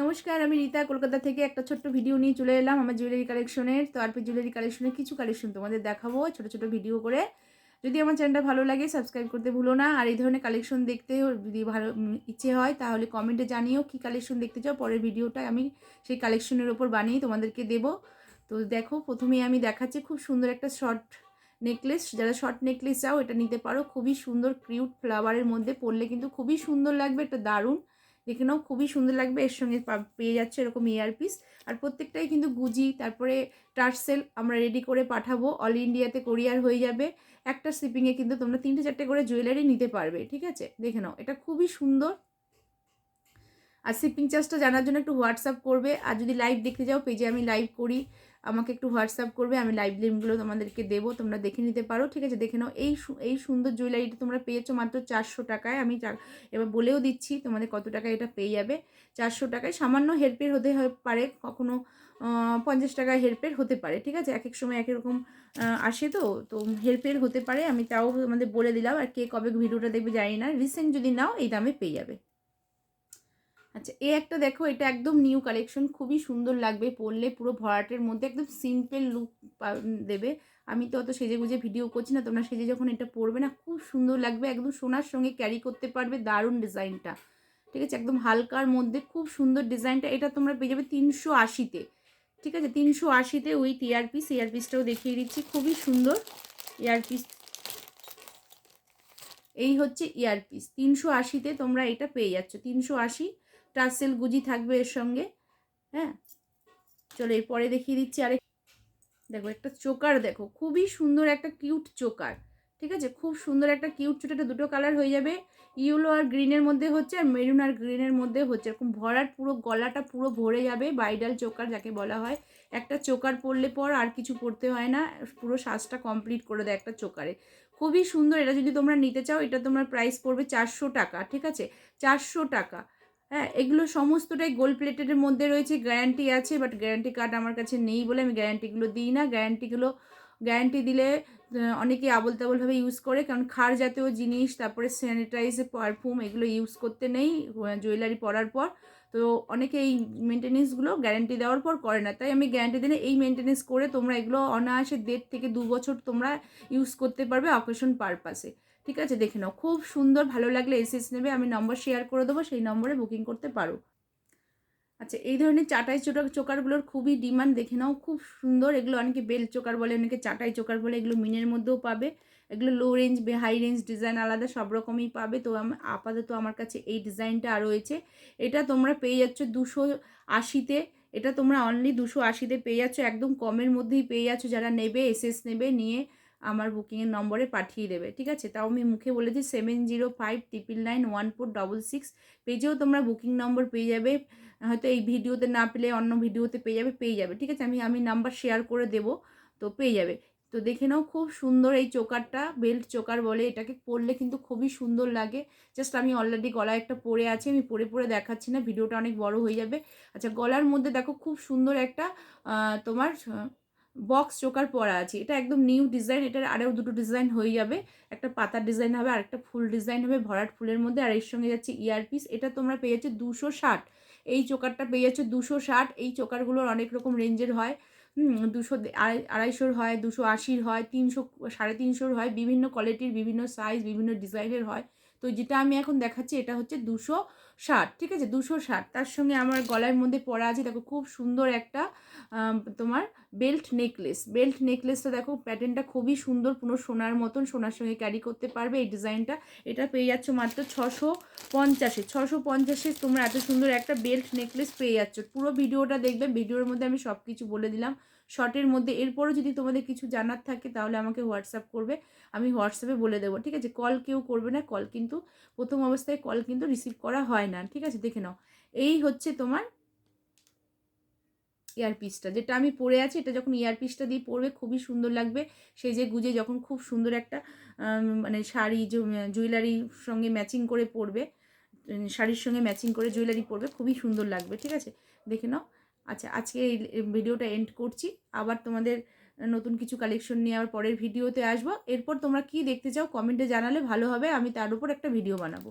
নমস্কার, আমি রীতা। কলকাতা থেকে একটা ছোট্ট ভিডিও নিয়ে চলে এলাম আমার জুয়েলারি কালেকশনের তো আরপি জুয়েলারি কালেকশনের কিছু কালেকশন তোমাদের দেখাবো, ছোট ছোট ভিডিও করে। যদি আমার চ্যানেলটা ভালো লাগে সাবস্ক্রাইব করতে ভুলো না। আর এই ধরনের কালেকশন দেখতে যদি ভালো ইচ্ছে হয়, তাহলে কমেন্টে জানিও কি কালেকশন দেখতে চাও। পরের ভিডিওটা আমি সেই কালেকশনের ওপর বানিয়ে তোমাদেরকে দেব। তো দেখো প্রথমেই আমি দেখাচ্ছি খুব সুন্দর একটা শর্ট নেকলেস যারা শর্ট নেকলেস চাও, এটা নিতে পারো। খুবই সুন্দর ক্রিউট ফ্লাওয়ারের মধ্যে পরলে কিন্তু খুবই সুন্দর লাগবে এটা দারুণ দেখে নাও, খুবই সুন্দর লাগবে। এর সঙ্গে পেয়ে যাচ্ছে এরকম ইয়ারপিস আর প্রত্যেকটাই কিন্তু গুজি তারপরে টার্সেল আমরা রেডি করে পাঠাবো। অল ইন্ডিয়াতে কোরিয়ার হয়ে যাবে। একটা শিপিংয়ে কিন্তু তোমরা তিনটে চারটে করে জুয়েলারি নিতে পারবে, ঠিক আছে? দেখে নাও, এটা খুবই সুন্দর। আর শিপিং চার্জটা জানার জন্য একটু হোয়াটসঅ্যাপ করবে। আর যদি লাইভ দেখতে যাও পেজে আমি লাইভ করি। আমাকে একটু হোয়াটসঅ্যাপ করবে, আমি লাইভ লিঙ্কগুলো তোমাদেরকে দেবো, তোমরা দেখে নিতে পারো, ঠিক আছে? দেখে নাও, এই এই সুন্দর জুয়েলারিটা তোমরা পেয়েছ মাত্র চারশো টাকায়, আমি এবার বলেও দিচ্ছি তোমাদের কত টাকায় এটা পেয়ে যাবে। চারশো টাকায় সামান্য হেরফের হতে পারে, কখনো পঞ্চাশ টাকায় হেরফের হতে পারে, ঠিক আছে? এক এক সময় এক রকম আসে তো তো হেরফের হতে পারে, আমি তাও তোমাদের বলে দিলাম, আর কে কবে ভিডিওটা দেখবে জানি না রিসেন্ট যদি নাও এই দামে পেয়ে যাবে। আচ্ছা এ একটা দেখো, এটা একদম নিউ কালেকশন খুবই সুন্দর লাগবে, পরলে পুরো ভরাটের মধ্যে একদম সিম্পল লুক দেবে। আমি তো অত সেজে গুজে ভিডিও করছি না, তোমরা সেজে যখন এটা পরবে না, খুব সুন্দর লাগবে, একদম সোনার সঙ্গে ক্যারি করতে পারবে, দারুণ ডিজাইনটা। ঠিক আছে, একদম হালকার মধ্যে খুব সুন্দর ডিজাইনটা, এটা তোমরা পেয়ে যাবে তিনশো আশিতে। ঠিক আছে, তিনশো আশিতে উইথ ইয়ারপিস ইয়ারপিসটাও দেখিয়ে দিচ্ছি, খুবই সুন্দর ইয়ারপিস এই হচ্ছে ইয়ারপিস তিনশো আশিতে তোমরা এটা পেয়ে যাচ্ছ, তিনশো আশি। টার্সেল গুজি থাকবে এর সঙ্গে। হ্যাঁ? চলো এরপরে দেখিয়ে দিচ্ছি আরেক দেখো, একটা চোকার দেখো, খুবই সুন্দর একটা কিউট চোকার, ঠিক আছে? খুব সুন্দর একটা কিউট ছোট একটা দুটো কালার হয়ে যাবে, ইয়েলো আর গ্রিনের মধ্যে হচ্ছে আর মেরুন আর গ্রিনের মধ্যে হচ্ছে, এরকম ভরাট পুরো গলাটা পুরো ভরে যাবে, বাইডাল চোকার যাকে বলা হয়। একটা চোকার পরলে পর আর কিছু পরতে হয় না, পুরো সাজটা কমপ্লিট করে দেয় একটা চোকারে। খুবই সুন্দর, এটা যদি তোমরা নিতে চাও, এটা তোমার প্রাইস পড়বে চারশো টাকা, ঠিক আছে? চারশো টাকা। হ্যাঁ এগুলো সমস্তটাই গোল্ড প্লেটেডের মধ্যে রয়েছে গ্যারান্টি আছে বাট গ্যারান্টি কার্ড আমার কাছে নেই বলে আমি গ্যারান্টিগুলো দিই না। গ্যারান্টিগুলো গ্যারান্টি দিলে অনেকে আবল তাবলভাবে ইউজ করে, কারণ খার জাতীয় জিনিস, তারপরে স্যানিটাইজ পারফিউম এগুলো ইউজ করতে নেই জুয়েলারি পরার পর। তো অনেকে এই মেনটেনেন্সগুলো গ্যারান্টি দেওয়ার পর করে না। তাই আমি গ্যারান্টি দিলে এই মেনটেনেন্স করে তোমরা এগুলো অনায়াসে দেড় থেকে দু বছর তোমরা ইউজ করতে পারবে অকেশন পারপাসে ঠিক আছে? দেখে নাও। খুব সুন্দর, ভালো লাগলে এসএস নেবে, আমি নম্বর শেয়ার করে দেবো, সেই নম্বরে বুকিং করতে পারো। আচ্ছা এই ধরনের চাটাই চোটা, চোকারগুলোর খুবই ডিমান্ড দেখে নাও, খুব সুন্দর। এগুলো অনেকে বেল চোকার বলে, অনেকে চাটাই চোকার বলে, এগুলো মিনের মধ্যেও পাবে। এগুলো লো রেঞ্জ বে হাই রেঞ্জ ডিজাইন আলাদা, সব রকমই পাবে। তো আপাতত আমার কাছে এই ডিজাইনটা আর রয়েছে। এটা তোমরা পেয়ে যাচ্ছ দুশো আশিতে। এটা তোমরা অনলি দুশো আশিতে পেয়ে যাচ্ছ। একদম কমের মধ্যেই পেয়ে যাচ্ছ। যারা নেবে এসএস নেবে, নিয়ে আমার বুকিংয়ের নম্বরে পাঠিয়ে দেবে, ঠিক আছে? তাও আমি মুখে বলেছি seven zero five triple nine one four double six পেজেও তোমরা বুকিং নম্বর পেয়ে যাবে। হয়তো এই ভিডিওতে না পেলে অন্য ভিডিওতে পেয়ে যাবে পেয়ে যাবে, ঠিক আছে? আমি আমি নাম্বার শেয়ার করে দেব, তো পেয়ে যাবে। তো দেখে নাও খুব সুন্দর এই চোকারটা বেল্ট চোকার বলে, এটাকে পরলে কিন্তু খুবই সুন্দর লাগে। জাস্ট আমি অলরেডি গলায় একটা পরে আছি, আমি পরে পরে দেখাচ্ছি না, ভিডিওটা অনেক বড় হয়ে যাবে। আচ্ছা গলার মধ্যে দেখো খুব সুন্দর একটা তোমার বক্স চোকার পরা আছে। এটা একদম নিউ ডিজাইন এটার আরও দুটো ডিজাইন হয়ে যাবে। একটা পাতার ডিজাইন হবে আর একটা ফুল ডিজাইন হবে, ভরাট ফুলের মধ্যে, আর এর সঙ্গে যাচ্ছে ইয়ারপিস এটা তোমরা পেয়ে যাচ্ছে দুশো ষাট। এই চোকারটা পেয়ে যাচ্ছে দুশো ষাট। এই চোকারগুলোর অনেক রকম রেঞ্জের হয়। দুশো আড়াই, আড়াইশোর হয়, দুশো আশির হয়, তিনশো, সাড়ে তিনশোর হয়। বিভিন্ন কোয়ালিটির বিভিন্ন সাইজ বিভিন্ন ডিজাইনের হয়। তো যেটা আমি এখন দেখাচ্ছি এটা হচ্ছে দুশো ষাট, ঠিক আছে? দুশো ষাট। তার সঙ্গে আমার গলার মধ্যে পরা আছে, দেখো, খুব সুন্দর একটা তোমার বেল্ট নেকলেস। বেল্ট নেকলেসটা দেখো প্যাটার্নটা খুবই সুন্দর, পুরো সোনার মতন, সোনার সঙ্গে ক্যারি করতে পারবে। এই ডিজাইনটা, এটা পেয়ে যাচ্ছ মাত্র ছশো পঞ্চাশে। ছশো পঞ্চাশে তোমরা এত সুন্দর একটা বেল্ট নেকলেস পেয়ে যাচ্ছ। পুরো ভিডিওটা দেখবে, ভিডিওর মধ্যে আমি সব কিছু বলে দিলাম। শর্টের মধ্যে, এরপরও যদি তোমাদের কিছু জানার থাকে তাহলে আমাকে হোয়াটসঅ্যাপ করবে, আমি হোয়াটসঅ্যাপে বলে দেবো, ঠিক আছে? কল কেউ করবে না, কল কিন্তু প্রথম অবস্থায় কল কিন্তু রিসিভ করা হয় না, ঠিক আছে? দেখে নাও, এই হচ্ছে তোমার ইয়ারপিসটা, যেটা আমি পরে আছি, এটা যখন ইয়ারপিসটা দিয়ে পরবে, খুবই সুন্দর লাগবে, সেজে গুজে যখন খুব সুন্দর একটা মানে শাড়ি জুয়েলারির সঙ্গে ম্যাচিং করে পরবে শাড়ির সঙ্গে ম্যাচিং করে জুয়েলারি পরবে, খুবই সুন্দর লাগবে, ঠিক আছে? দেখে নাও আচ্ছা আজকে এই ভিডিওটা এন্ড করছি। আবার তোমাদের নতুন কিছু কালেকশন নিয়ে আবার পরের ভিডিওতে আসব। এরপর তোমরা কি দেখতে চাও কমেন্টে জানালে ভালো হবে। আমি তার উপর একটা ভিডিও বানাবো।